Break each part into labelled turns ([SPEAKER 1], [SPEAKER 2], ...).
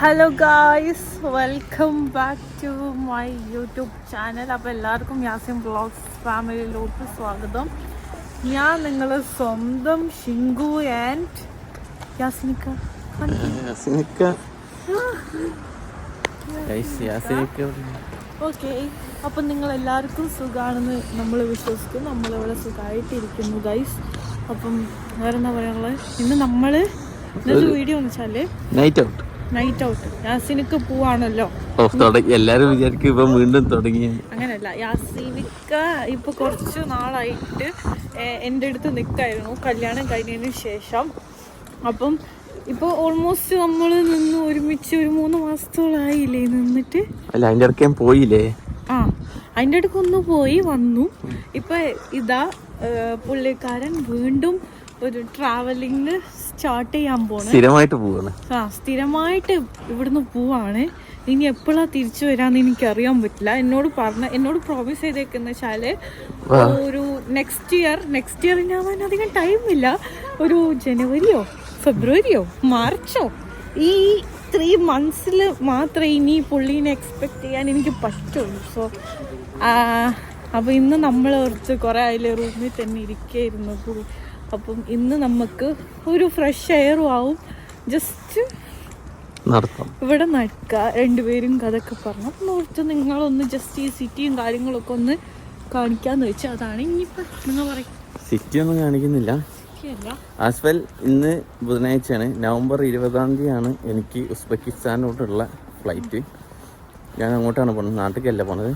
[SPEAKER 1] Hello guys welcome back to my YouTube channel അപ്പോൾ എല്ലാവർക്കും Yasim vlogs ഫാമിലിയിലോട്ട് സ്വാഗതം. ഞാൻ നിങ്ങളെ സ്വന്തം ഷിങ്കു ആൻഡ് യാസിനിക്ക.
[SPEAKER 2] യാസിനിക്ക. ഗൈസ്, യാസിനിക്ക
[SPEAKER 1] ഓക്കെ അപ്പം നിങ്ങൾ എല്ലാവർക്കും സുഖമാണെന്ന് നമ്മൾ വിശ്വസിക്കും നമ്മളിവിടെ സുഖമായിട്ടിരിക്കുന്നു ഗൈസ് അപ്പം വേറെ എന്താ പറയാനുള്ളത്? ഇന്ന് നമ്മൾ ഇന്നൊരു വീഡിയോ എന്ന് വെച്ചാൽ
[SPEAKER 2] നൈറ്റ് ഔട്ട്
[SPEAKER 1] നൈറ്റ് ഔട്ട് യാസിനിക്ക് പോവാണല്ലോ.
[SPEAKER 2] എല്ലാരും വിചാരിക്കും ഇപ്പൊ വീണ്ടും തുടങ്ങി.
[SPEAKER 1] അങ്ങനല്ല യാസിനിക്ക ഇപ്പൊ കുറച്ച് നാളായിട്ട് എന്റെ അടുത്ത് നിൽക്കായിരുന്നു കല്യാണം കഴിഞ്ഞതിന് ശേഷം. അപ്പം ഇപ്പോൾ ഓൾമോസ്റ്റ് നമ്മൾ നിന്ന് ഒരുമിച്ച് ഒരു മൂന്ന് മാസത്തോളായില്ലേ നിന്നിട്ട്?
[SPEAKER 2] അല്ല അതിന്റെ ഇടയ്ക്ക് പോയില്ലേ?
[SPEAKER 1] ആ അതിന്റെ അടുക്ക് ഒന്ന് പോയി വന്നു. ഇപ്പൊ ഇതാ പുള്ളിക്കാരൻ വീണ്ടും ഒരു ട്രാവലിംഗ് സ്റ്റാർട്ട് ചെയ്യാൻ പോണേ.
[SPEAKER 2] സ്ഥിരമായിട്ട് പോവാണ്.
[SPEAKER 1] ആ സ്ഥിരമായിട്ട് ഇവിടുന്ന് പോവാണ്. ഇനി എപ്പോഴാ തിരിച്ചു വരാന്ന് എനിക്ക് അറിയാൻ പറ്റില്ല. എന്നോട് പറഞ്ഞ എന്നോട് പ്രോമിസ് ചെയ്തേക്കുന്ന വെച്ചാൽ ഒരു നെക്സ്റ്റ് ഇയർ നെക്സ്റ്റ് ഇയർ ഞാൻ അധികം ടൈം ഇല്ല. ഒരു ജനുവരിയോ ഫെബ്രുവരിയോ മാർച്ചോ ഈ ത്രീ മന്ത്സിൽ മാത്രമേ ഇനി പുള്ളീനെ എക്സ്പെക്ട് ചെയ്യാൻ എനിക്ക് പറ്റുള്ളൂ. സോ അപ്പോൾ ഇന്ന് നമ്മൾ കുറച്ച് കുറേ അതിൽ റൂമിൽ തന്നെ ഇരിക്കുകയായിരുന്നു പുള്ളി അപ്പം ഇന്ന് നമുക്ക് ഒരു ഫ്രഷ് എയറും ആവും. ജസ്റ്റ്
[SPEAKER 2] നടത്താം
[SPEAKER 1] ഇവിടെ നടക്കുക. രണ്ടുപേരും കഥയൊക്കെ പറഞ്ഞു. അപ്പം ഓർത്ത് നിങ്ങളൊന്ന് ജസ്റ്റ് ഈ സിറ്റിയും കാര്യങ്ങളൊക്കെ ഒന്ന് കാണിക്കാന്ന് വെച്ചാൽ അതാണ് ഇനിയിപ്പോൾ നിങ്ങൾ പറയും.
[SPEAKER 2] സിറ്റി ഒന്നും കാണിക്കുന്നില്ല ആസ്വൽ ഇന്ന് ബുധനാഴ്ചയാണ്. നവംബർ ഇരുപതാം തീയതിയാണ് എനിക്ക് ഉസ്ബെക്കിസ്ഥാനോട്ടുള്ള ഫ്ലൈറ്റ് ഞാൻ അങ്ങോട്ടാണ് പോണത്. നാട്ടിലേക്കല്ല പോണത്.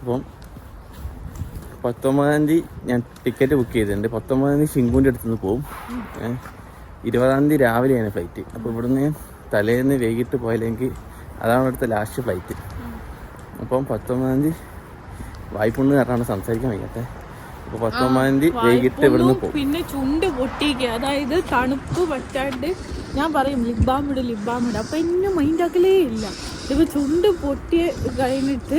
[SPEAKER 2] അപ്പം പത്തൊമ്പതാം തീയതി ഞാൻ ടിക്കറ്റ് ബുക്ക് ചെയ്തിട്ടുണ്ട്. പത്തൊമ്പതാം തീയതി ഷിങ്കുവിന്റെ അടുത്ത് നിന്ന് പോകും ഇരുപതാം തീയതി രാവിലെയാണ് ഫ്ലൈറ്റ് അപ്പോൾ ഇവിടുന്ന് തലേന്ന് വൈകിട്ട് പോയില്ലെങ്കിൽ അതാണ് ഇവിടുത്തെ ലാസ്റ്റ് ഫ്ലൈറ്റ് അപ്പം പത്തൊമ്പതാം തീയതി വായ്പുണ്ണ് കാരണമാണ് സംസാരിക്കാൻ വയ്യാത്തെ അപ്പോൾ പത്തൊമ്പതാം തീയതി വൈകിട്ട് ഇവിടുന്ന് പോകും
[SPEAKER 1] പിന്നെ ചുണ്ട് പൊട്ടിക്കുക അതായത് തണുപ്പ് പറ്റാണ്ട് ഞാൻ പറയും ലിബാമിട് ലിബാമിട് അപ്പം എന്നെ മൈൻഡാക്കലേ ഇല്ല. ഇപ്പം ചുണ്ട് പൊട്ടിയ കഴിഞ്ഞിട്ട്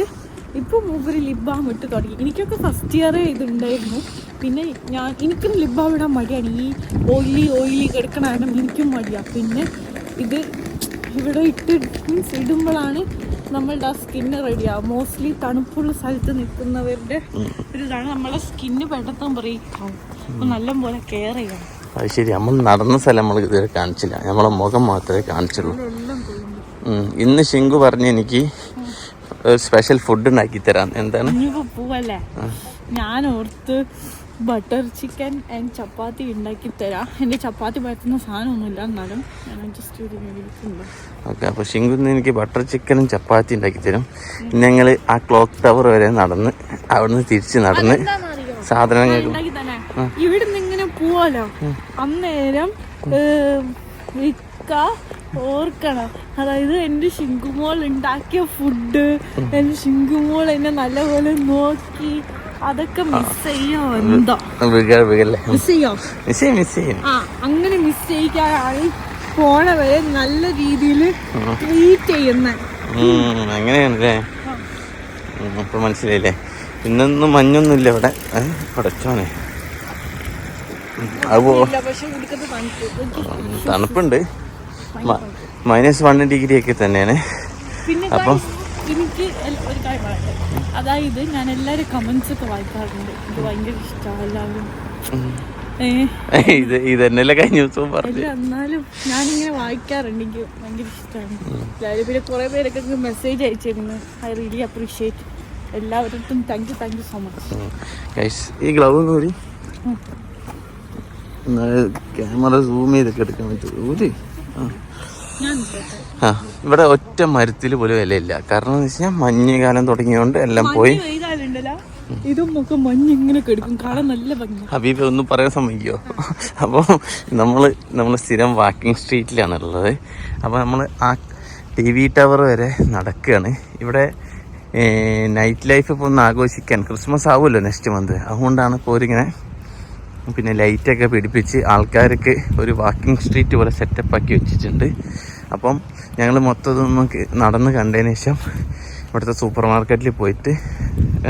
[SPEAKER 1] ഇപ്പൊ മൂപ്പര് ലിബാം ഇട്ട് തുടങ്ങി. എനിക്കൊക്കെ ഫസ്റ്റ് ഇയറേ ഇതുണ്ടായിരുന്നു. പിന്നെ ഞാൻ എനിക്കും ലിബാം ഇടാൻ മടിയാണ്. ഈ ഓയിലി ഓയിലി കിടക്കണ കാരണം എനിക്കും മടിയാണ് പിന്നെ ഇത് ഇവിടെ ഇട്ട് മീൻസ് ഇടുമ്പോഴാണ് നമ്മളുടെ ആ സ്കിന്ന് റെഡിയാവും മോസ്റ്റ്ലി തണുപ്പുള്ള സ്ഥലത്ത് നിൽക്കുന്നവരുടെ ഒരു ഇതാണ്. നമ്മളെ സ്കിന്ന് പെട്ടെന്ന് ബ്രേക്ക് ആവും അപ്പോൾ നല്ലപോലെ കെയർ ചെയ്യണം.
[SPEAKER 2] അത് ശരി. നമ്മൾ നടന്ന സ്ഥലം നമ്മൾ ഇതുവരെ കാണിച്ചില്ല. നമ്മളെ മുഖം മാത്രമേ കാണിച്ചുള്ളൂ. ഇന്ന് ശിങ്കു പറഞ്ഞ് എനിക്ക് സ്പെഷ്യൽ ഫുഡ് ഉണ്ടാക്കി തരാം. എന്താണ്?
[SPEAKER 1] പോവല്ലേ? ഞാൻ ഓർത്ത് ബട്ടർ ചിക്കൻ ആൻഡ് ചപ്പാത്തി ഉണ്ടാക്കി തരാം. എന്റെ ചപ്പാത്തി പറ്റുന്ന സാധനമൊന്നുമില്ല എന്നാലും ജസ്റ്റ് ഒരു മേടിക്കുന്നുണ്ട്
[SPEAKER 2] ഓക്കെ അപ്പോൾ എനിക്ക് ബട്ടർ ചിക്കനും ചപ്പാത്തി ഉണ്ടാക്കി തരും. ഞങ്ങൾ ആ ക്ലോക്ക് ടവർ വരെ നടന്ന് അവിടുന്ന് തിരിച്ച് നടന്ന് സാധനങ്ങൾ
[SPEAKER 1] ഇവിടുന്ന് ഇങ്ങനെ പോവാലോ. അന്നേരം ഓർക്കണം. അതായത് എന്റെ ശിങ്കുമോൾ ഉണ്ടാക്കിയ ഫുഡ് എന്റെ ശിങ്കുമോൾ എന്നെ നല്ലപോലെ നോക്കി അതൊക്കെ മിസ് ചെയ്യോ എന്താ? മിസ് ചെയ്യോ?
[SPEAKER 2] മിസ് ചെയ്യും
[SPEAKER 1] ആ അങ്ങനെ മിസ് ചെയ്യിക്കാനാണ് പോണവരെ നല്ല രീതിയിൽ ട്രീറ്റ് ചെയ്യുന്നത്
[SPEAKER 2] അങ്ങനെയാണല്ലേ? അപ്പൊ മനസ്സിലായില്ലേ? ഇന്നൊന്നും മഞ്ഞൊന്നുമില്ല ഇവിടെ. പടച്ചോനെ തണുപ്പുണ്ട്. മൈനസ് വൺ ഡിഗ്രി ഒക്കെ തന്നെയാണ് അപ്പം?
[SPEAKER 1] എനിക്ക് ഒരു കാര്യം പറയട്ടെ. അതായത് ഞാൻ എല്ലാവരും കമന്റ്സ് ഒക്കെ വായിക്കാറുണ്ട്. ഇത് ഭയങ്കര ഇഷ്ടമാണ് എല്ലാവരും.
[SPEAKER 2] ഇത് ഇത് തന്നെയല്ലേ കഴിഞ്ഞ ദിവസവും പറഞ്ഞു
[SPEAKER 1] എന്നാലും ഞാനിങ്ങനെ വായിക്കാറുണ്ട്. എനിക്ക് ഭയങ്കര ഇഷ്ടമാണ് എല്ലാവരും പിന്നെ കുറേ പേരൊക്കെ മെസ്സേജ് അയച്ചിരുന്നു. ഐ റിയലി അപ്രീഷിയേറ്റ് എല്ലാവരും thank you thank you so much
[SPEAKER 2] ഈ ഗ്ലൗ കൂടി ക്യാമറ സൂം ചെയ്തൊക്കെ എടുക്കാൻ പറ്റും ഊരി. ആ. ഇവിടെ ഒറ്റ മരത്തിൽ പോലും വിലയില്ല കാരണം എന്ന് വെച്ചാൽ മഞ്ഞുകാലം തുടങ്ങിയോണ്ട് എല്ലാം പോയി.
[SPEAKER 1] ഇങ്ങനെ
[SPEAKER 2] ഹബീബ് ഒന്നും പറയാൻ സമ്മതിക്കോ? അപ്പോൾ നമ്മൾ നമ്മൾ സ്ഥിരം വാക്കിംഗ് സ്ട്രീറ്റിലാണ് ഉള്ളത്. അപ്പോൾ നമ്മൾ ആ ടി വി ടവർ വരെ നടക്കുകയാണ് ഇവിടെ നൈറ്റ് ലൈഫ് ഇപ്പോൾ ഒന്ന് ആഘോഷിക്കാൻ ക്രിസ്മസ് ആവുമല്ലോ നെക്സ്റ്റ് മന്ത് അതുകൊണ്ടാണ് ഇപ്പോൾ ഒരിങ്ങനെ പിന്നെ ലൈറ്റൊക്കെ പിടിപ്പിച്ച് ആൾക്കാർക്ക് ഒരു വാക്കിംഗ് സ്ട്രീറ്റ് പോലെ സെറ്റപ്പ് ആക്കി വെച്ചിട്ടുണ്ട്. അപ്പം ഞങ്ങൾ മൊത്തം നടന്ന് കണ്ടതിന് ശേഷം ഇവിടുത്തെ സൂപ്പർ മാർക്കറ്റിൽ പോയിട്ട്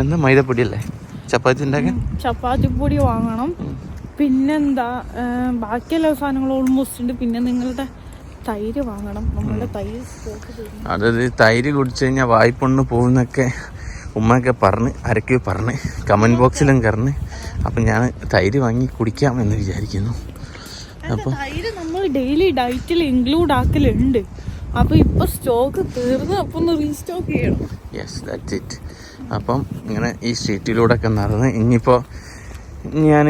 [SPEAKER 2] എന്താ മൈദപ്പൊടിയല്ലേ ചപ്പാത്തി ഉണ്ടാക്കാൻ?
[SPEAKER 1] ചപ്പാത്തി പൊടി വാങ്ങണം. പിന്നെന്താ ബാക്കിയെല്ലാ സാധനങ്ങളും ഓൾമോസ്റ്റ് ഉണ്ട്. പിന്നെ നിങ്ങളുടെ തൈര് വാങ്ങണം. നമ്മളുടെ തൈര്
[SPEAKER 2] അതായത് തൈര് കുടിച്ചു കഴിഞ്ഞാൽ വായ്പൊണ്ണ് പോകുന്നൊക്കെ ഉമ്മയൊക്കെ പറഞ്ഞ് അരക്ക് പറഞ്ഞ് കമന്റ് ബോക്സിലും കറന്ന് അപ്പം ഞാൻ തൈര് വാങ്ങി കുടിക്കാമെന്ന് വിചാരിക്കുന്നു.
[SPEAKER 1] അപ്പോൾ തൈര് നമ്മൾ ഡെയിലി ഡയറ്റിൽ ഇൻക്ലൂഡ് ആക്കലുണ്ട്. അപ്പോൾ ഇപ്പൊ സ്റ്റോക്ക് തീർന്ന് അപ്പൊ ഒന്ന് റീസ്റ്റോക്ക് ചെയ്യണം.
[SPEAKER 2] യെസ് ദാറ്റ്സ് ഇറ്റ് അപ്പം ഇങ്ങനെ ഈ സ്ട്രീറ്റിലൂടെ ഒക്കെ നടന്ന് ഇനിയിപ്പോൾ ഞാൻ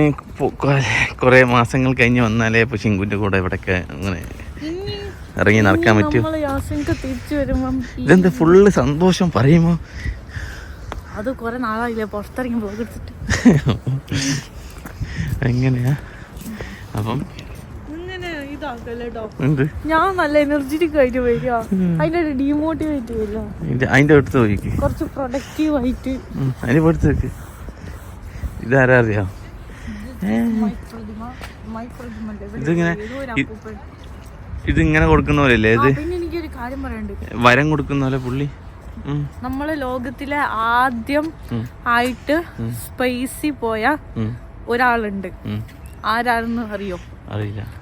[SPEAKER 2] കുറേ മാസങ്ങൾ കഴിഞ്ഞ് വന്നാലേ ഇപ്പോൾ ശിങ്കുന്റെ കൂടെ ഇവിടെയൊക്കെ അങ്ങനെ ഇറങ്ങി നടക്കാൻ പറ്റും. ഇതെന്താ ഫുള്ള് സന്തോഷം പറയുമോ?
[SPEAKER 1] അത് കുറെ നാളായില്ലേ പുറത്തിറങ്ങി പോകെടുത്തിട്ട്
[SPEAKER 2] എങ്ങനെയാ? അപ്പം
[SPEAKER 1] ഞാൻ നല്ല എനർജറ്റിക് ആയിട്ട് വരിക. അതിന്റെ ഡീമോട്ടിവേറ്റ് വരിക.
[SPEAKER 2] അതിന്റെ അടുത്ത് പോയിക്ക്
[SPEAKER 1] കുറച്ച് പ്രൊഡക്റ്റീവ് ആയിട്ട്.
[SPEAKER 2] അതിന്റെ അടുത്ത് വെക്ക് ഇതാരാ അറിയാം? ഇതിങ്ങനെ ഇതിങ്ങനെ കൊടുക്കുന്ന പോലെ
[SPEAKER 1] അല്ലേ
[SPEAKER 2] ഇത് വരം കൊടുക്കുന്ന പോലെ പുള്ളി.
[SPEAKER 1] നമ്മളെ ലോകത്തിലെ ആദ്യം ആയിട്ട് സ്പേസിൽ പോയ ഒരാളുണ്ട്. ആരാണെന്ന് അറിയോ?
[SPEAKER 2] അറിയില്ല.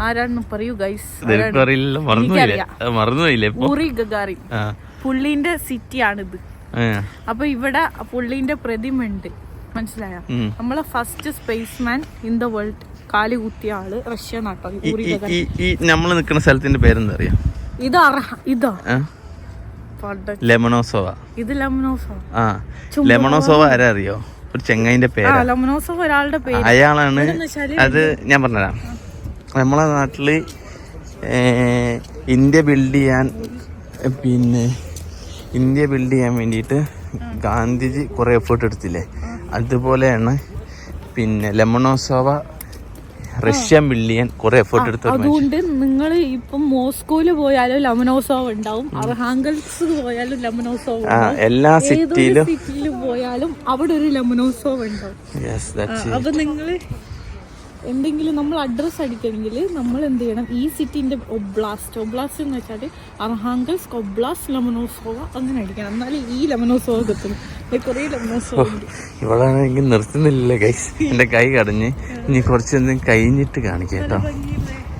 [SPEAKER 1] ആരാണെന്ന് പറയൂ ഗൈസ് ഉറി
[SPEAKER 2] ഗഗാറി.
[SPEAKER 1] പുള്ളിന്റെ സിറ്റിയാണിത്. അപ്പൊ ഇവിടെ പുള്ളിന്റെ പ്രതിമ ഉണ്ട് മനസ്സിലായ. നമ്മളെ first spaceman in the world കാലി കുത്തിയ ആൾ റഷ്യ നാട്ടോ
[SPEAKER 2] ഈ- നമ്മൾ നിൽക്കുന്ന സ്ഥലത്തിന്റെ പേരെന്താ അറിയാം?
[SPEAKER 1] ഇതാ ഇതോ.
[SPEAKER 2] ലെമണോസോവ.
[SPEAKER 1] ഇത് ലമനോസോ
[SPEAKER 2] ആ ലെമണോസോവ ആരാ അറിയോ ഒരു ചെങ്ങൈന്റെ പേര്.
[SPEAKER 1] ഒരാളുടെ പേര്.
[SPEAKER 2] അയാളാണ് അത് ഞാൻ പറഞ്ഞുതരാം. നമ്മളെ നാട്ടിൽ ഇന്ത്യ ബിൽഡ് ചെയ്യാൻ പിന്നെ ഇന്ത്യ ബിൽഡ് ചെയ്യാൻ വേണ്ടിയിട്ട് ഗാന്ധിജി കുറേ എഫേർട്ട് എടുത്തില്ലേ? അതുപോലെയാണ് പിന്നെ ലെമണോസോവ റഷ്യ ബിൽഡ് കുറെ എഫേർട്ട് എടുത്ത്
[SPEAKER 1] അതുകൊണ്ട് നിങ്ങൾ ഇപ്പം മോസ്കോയിൽ പോയാലും ലമനോസോവ് ഉണ്ടാവും. അർഹാങ്കൽസ് പോയാലും ലമനോസോവ്
[SPEAKER 2] എല്ലാ സിറ്റിയിലും.
[SPEAKER 1] സിറ്റിയിലും പോയാലും അവിടെ ഒരു ലമനോസോവ് ഉണ്ടാവും. അപ്പൊ നിങ്ങൾ എന്തെങ്കിലും നമ്മൾ അഡ്രസ്സ് അടിക്കണമെങ്കിൽ നമ്മൾ എന്ത് ചെയ്യണം? ഈ സിറ്റിന്റെ ഒബ്ലാസ്റ്റ് ഒബ്ലാസ്റ്റ് എന്ന് വെച്ചാൽ അർഹാങ്കൽസ് ഒബ്ലാസ്റ്റ് ലെമനോസോവ അങ്ങനെ അടിക്കണം. എന്നാലും ഈ ലെമനോസോവ കിട്ടും കുറേ
[SPEAKER 2] ഇവളാണെങ്കിൽ നിർത്തുന്നില്ലല്ലേ ഗൈസ് എന്റെ കൈ കടഞ്ഞ് ഇനി കുറച്ച് എന്തെങ്കിലും കഴിഞ്ഞിട്ട് കാണിക്കാം കേട്ടോ.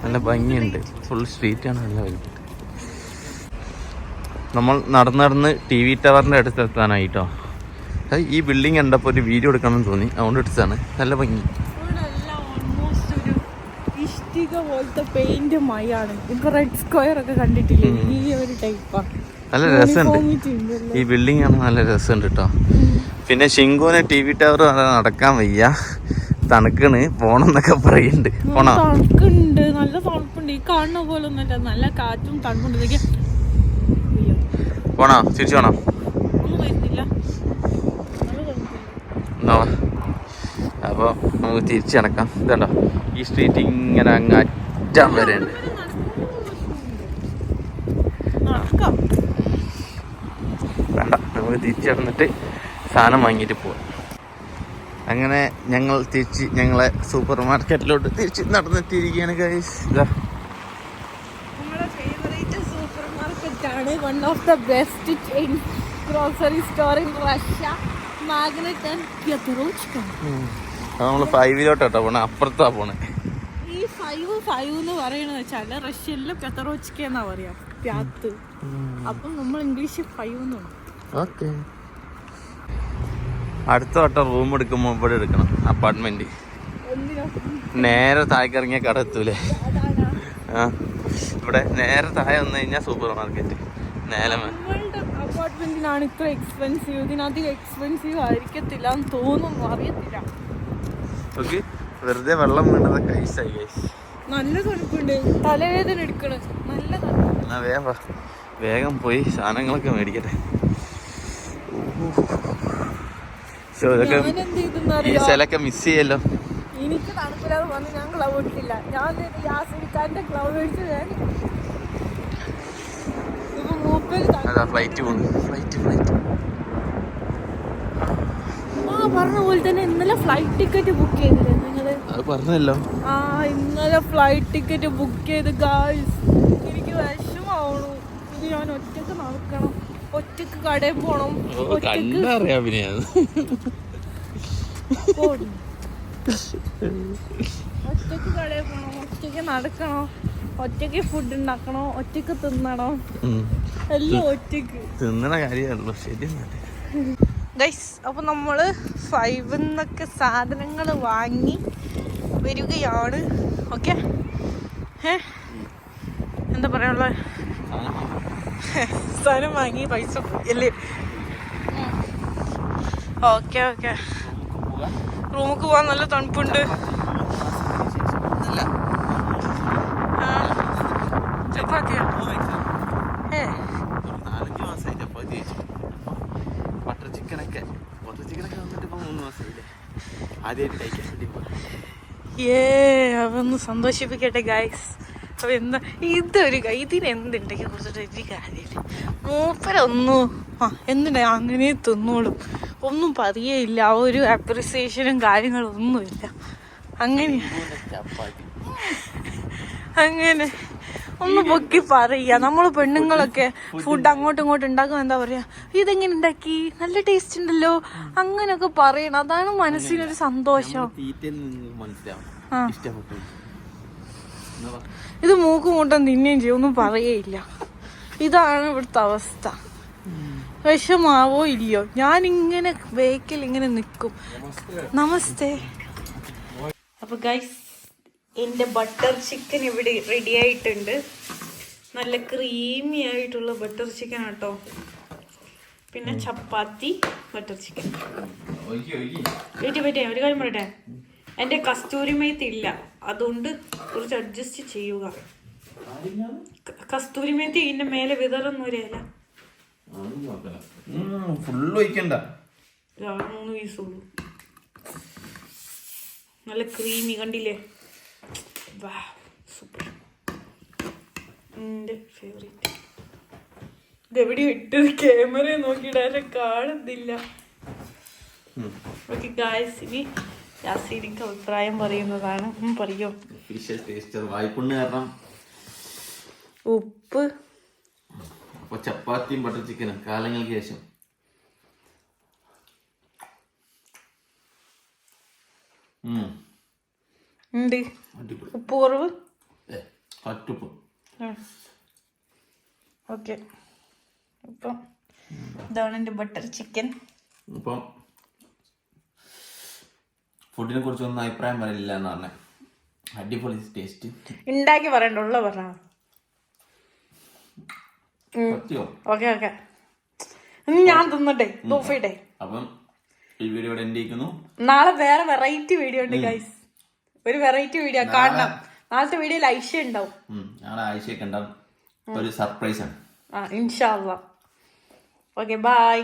[SPEAKER 2] നല്ല ഭംഗിയുണ്ട്. ഫുൾ ആണ് നല്ല ഭംഗി. നമ്മൾ നടന്ന് നടന്ന് ടി വി ടവറിന്റെ അടുത്ത് എത്താനായിട്ടോ. അത് ഈ ബിൽഡിംഗ് കണ്ടപ്പോൾ ഒരു വീഡിയോ എടുക്കണമെന്ന് തോന്നി. അതുകൊണ്ട് എടുത്തതാണ്. നല്ല ഭംഗി
[SPEAKER 1] ഇവിടെ എല്ലാം almost ഒരു ഇഷ്ടിക പോലത്തെ പെയിന്റ് മയാണ്. ഇപ്പൊ റെഡ് സ്ക്വയർ ഒക്കെ കണ്ടിട്ടില്ലേ? ഈ ഒരു ടൈപ്പാ
[SPEAKER 2] നല്ല രസമുണ്ട്. ഈ ബിൽഡിംഗ് ആണ് നല്ല രസമുണ്ട് കേട്ടോ പിന്നെ ഷിങ്കുവിന് ടി വി ടവർ നടക്കാൻ വയ്യ. തണുക്കണ്. പോണം എന്നൊക്കെ പറയുന്നുണ്ട് പോണോ?
[SPEAKER 1] തണുക്കുണ്ട്. നല്ല തണുപ്പുണ്ട്. ഈ കാണുന്ന പോലെ ഒന്നുമല്ല. നല്ല കാറ്റും തണുപ്പുണ്ട്.
[SPEAKER 2] പോണോ? തിരിച്ചു പോണോ?
[SPEAKER 1] ഒന്നും വരുന്നില്ല.
[SPEAKER 2] അപ്പോൾ നമുക്ക് തിരിച്ചു നടക്കാം ഇതുണ്ടോ? ഈ സ്ട്രീറ്റ് ഇങ്ങനെ അങ്ങ് അറ്റം വരെ ഉണ്ട്.
[SPEAKER 1] നടക്കാം.
[SPEAKER 2] വേണ്ട നമുക്ക് തിരിച്ചു നടന്നിട്ട് സാധനം വാങ്ങിയിട്ട് പോവാം. അങ്ങനെ ഞങ്ങൾ തിരിച്ച് ഞങ്ങളെ സൂപ്പർ മാർക്കറ്റിലോട്ട് തിരിച്ച് നടന്നെത്തിയിരിക്കുകയാണ് ഗൈസ് ഇതാ.
[SPEAKER 1] ആണ് one of the best chain grocery store in Russia Magnit and
[SPEAKER 2] നമ്മൾ കേട്ടോ പോണേ. അപ്പുറത്താ പോണേ.
[SPEAKER 1] ഈ ഫൈവ് ഫൈവ് എന്ന് പറയുന്നത് വെച്ചാൽ റഷ്യയിലും പെത്തറോച്ചിക്ക എന്നാ പറയാ. പ്യാത്ത്. അപ്പൊ നമ്മൾ ഇംഗ്ലീഷ് ഫൈവ് എന്ന്
[SPEAKER 2] ഓക്കെ. അടുത്ത വട്ടം റൂം എടുക്കുമ്പോൾ ഇവിടെ എടുക്കണം. അപ്പാർട്ട്മെന്റ് നേരെ താഴേക്ക് ഇറങ്ങിയ കട എത്തൂലേ? ആ. ഇവിടെ നേരെ താഴെ വന്നു കഴിഞ്ഞാൽ സൂപ്പർ മാർക്കറ്റ് നേലമ
[SPEAKER 1] അപ്പാർട്ട്മെന്റിനാണ് ഇത്ര എക്സ്പെൻസീവ് ഇതിനധികം എക്സ്പെൻസീവ് ആയിരിക്കത്തില്ല എന്ന് തോന്നുന്നു. അറിയത്തില്ല.
[SPEAKER 2] ഓക്കെ വെറുതെ വെള്ളം വീണതൊക്കെ ഐസായി ഗൈസ്
[SPEAKER 1] നല്ല തണുപ്പുണ്ട്. തലവേദന എടുക്കണ്. നല്ല
[SPEAKER 2] എന്നാ വേഗം. വേഗം പോയി സാധനങ്ങളൊക്കെ മേടിക്കട്ടെ. ഇതൊക്കെ ഈ സ്ഥലമൊക്കെ മിസ് ചെയ്യല്ലോ.
[SPEAKER 1] എനിക്ക് തണുപ്പില്ലാതെ വന്ന് ഞാൻ ക്ലൗ ഇട്ടില്ല ഞാൻ യാസിരിക്കാന്റെ ഗ്ലൗ മേടിച്ച് ഞാൻ
[SPEAKER 2] ഫ്ലൈറ്റ് പോകുന്നു ഫ്ലൈറ്റ് ഫ്ലൈറ്റ്
[SPEAKER 1] ആ പറഞ്ഞ പോലെ തന്നെ ഇന്നലെ ഫ്ലൈറ്റ് ടിക്കറ്റ് ബുക്ക് ചെയ്തില്ലേ
[SPEAKER 2] നിങ്ങൾ. പറഞ്ഞല്ലോ.
[SPEAKER 1] ആ ഇന്നലെ ഫ്ലൈറ്റ് ടിക്കറ്റ് ബുക്ക് ചെയ്ത് ഗായ്സ് എനിക്ക് വിഷമാവണു. ഇത് ഞാൻ ഒറ്റയ്ക്ക് നടക്കണം. ഒറ്റയ്ക്ക് കടയിൽ പോണം.
[SPEAKER 2] കണ്ടറിയാം പിന്നെ.
[SPEAKER 1] ഒറ്റയ്ക്ക് കടയിൽ പോണം. ഒറ്റയ്ക്ക് നടക്കണം. ഒറ്റയ്ക്ക് ഫുഡ് ഉണ്ടാക്കണോ. ഒറ്റയ്ക്ക് തിന്നണോ. എല്ലാം ഒറ്റയ്ക്ക്.
[SPEAKER 2] തിന്നണ കാര്യമല്ലോ ശരി
[SPEAKER 1] ഗൈസ് അപ്പോൾ നമ്മൾ ഫൈവ് നിന്നൊക്കെ സാധനങ്ങൾ വാങ്ങി വരികയാണ്. ഓക്കെ ഏ എന്താ പറയാനുള്ള? സാധനം വാങ്ങി പൈസ അല്ലേ ഓക്കെ ഓക്കെ റൂമിൽ പോവാൻ നല്ല തണുപ്പുണ്ട്. ചപ്പാത്തിയോ? ഏ
[SPEAKER 2] നാലഞ്ച് മാസമായി ചപ്പാത്തി കഴിച്ചു ബട്ടർ ചിക്കനൊക്കെ ബട്ടർ ചിക്കനൊക്കെ വന്നിട്ട് ഇപ്പൊ മൂന്ന് മാസമായില്ലേ ആദ്യമായിട്ട് കഴിക്കാൻ വേണ്ടി പോയി.
[SPEAKER 1] ഏ അവന്ന് സന്തോഷിപ്പിക്കട്ടെ ഗൈസ് അപ്പൊ എന്താ ഇതൊരു ഇതിനെന്തുണ്ടെങ്കിൽ കുറിച്ചിട്ട് ഒരു കാര്യമില്ല. മൂപ്പരൊന്നും ആ എന്തിനാ അങ്ങനെ തിന്നോളും? ഒന്നും പറയേയില്ല. ആ ഒരു അപ്രിസിയേഷനും കാര്യങ്ങളും ഒന്നുമില്ല. അങ്ങനെ. അങ്ങനെ. ഒന്ന് പൊക്കി പറയുക. നമ്മൾ പെണ്ണുങ്ങളൊക്കെ ഫുഡ് അങ്ങോട്ടും ഇങ്ങോട്ടും ഉണ്ടാക്കുമ്പോൾ എന്താ പറയാ ഇതെങ്ങനെ ഉണ്ടാക്കി? നല്ല ടേസ്റ്റ് ഉണ്ടല്ലോ. അങ്ങനെയൊക്കെ പറയണം. അതാണ് മനസ്സിനൊരു സന്തോഷം. ഇത് മൂക്കും കൂട്ടം തിന്നുകയും ചെയ്യും. ഒന്നും പറയേയില്ല. ഇതാണ് ഇവിടുത്തെ അവസ്ഥ. വിഷമാവോ ഇല്ലയോ? ഞാൻ ഇങ്ങനെ ബേക്കിൽ ഇങ്ങനെ നിൽക്കും. നമസ്തേ. അപ്പൊ ഗൈസ് എന്റെ ബട്ടർ ചിക്കൻ ഇവിടെ റെഡി ആയിട്ടുണ്ട്. നല്ല ക്രീമി ആയിട്ടുള്ള ബട്ടർ ചിക്കൻ ആട്ടോ. പിന്നെ ചപ്പാത്തി ബട്ടർ ചിക്കൻ
[SPEAKER 2] ഒഴുകി,
[SPEAKER 1] പറ്റിയ ഒരു കാര്യം പറയട്ടെ? എന്റെ കസ്തൂരി മേത്ത് ഇല്ല. അതുകൊണ്ട് കുറച്ച് അഡ്ജസ്റ്റ് ചെയ്യുക. കസ്തൂരി മേത്തി ഇതിന്റെ മേലെ വിതറൊന്നും.
[SPEAKER 2] ഉം, ഫുള്ള് ഒഴിക്കണ്ട.
[SPEAKER 1] മൂന്ന് പീസുള്ളൂ നല്ല ക്രീമി കണ്ടില്ലേ? വാ സൂപ്പർ എന്റെ ഫേവറേറ്റ് ഇതെവിടെ ഇട്ടത്. ക്യാമറ നോക്കിയിട്ട് ആരും കാണുന്നില്ല. ഓക്കെ ഗായ്സ് ഇനി യാസീനിക്ക് അഭിപ്രായം പറയുന്നതാണ്. പറയോ?
[SPEAKER 2] ഒഫീഷ്യൽ ടേസ്റ്റർ വായ്പുണ്ണ് കാരണം.
[SPEAKER 1] ഉപ്പ്.
[SPEAKER 2] അപ്പൊ ചപ്പാത്തിയും ബട്ടർ ചിക്കനും കാലങ്ങൾക്ക് ശേഷം. ഉം,
[SPEAKER 1] ഉണ്ട്. ഉപ്പ് കുറവ് ഓക്കെ. ഇപ്പം ഇതാണ് എന്റെ ബട്ടർ ചിക്കൻ.
[SPEAKER 2] ഇപ്പം ഫുഡിനെ കുറിച്ച് ഒന്നും അഭിപ്രായം പറയില്ല എന്ന് പറഞ്ഞ. അടിപൊളി ടേസ്റ്റ്
[SPEAKER 1] ഉണ്ടാക്കി പറയണ്ട ഉള്ള പറഞ്ഞ ഓക്കെ ഓക്കെ. ഞാൻ തിന്നട്ടെ തോഫിട്ടെ
[SPEAKER 2] അപ്പം ഈ വീഡിയോ ഇവിടെ
[SPEAKER 1] നാളെ വേറെ വെറൈറ്റി വീഡിയോ ഉണ്ട് ഗൈസ് ഒരു വെറൈറ്റി വീഡിയോ കാണണം. നാളത്തെ വീഡിയോയിൽ ഐഷ ഉണ്ടാവും.
[SPEAKER 2] ഉണ്ടാവും. ഒരു സർപ്രൈസ് ആണ്.
[SPEAKER 1] ആ ഇൻഷാ ഓക്കെ ബൈ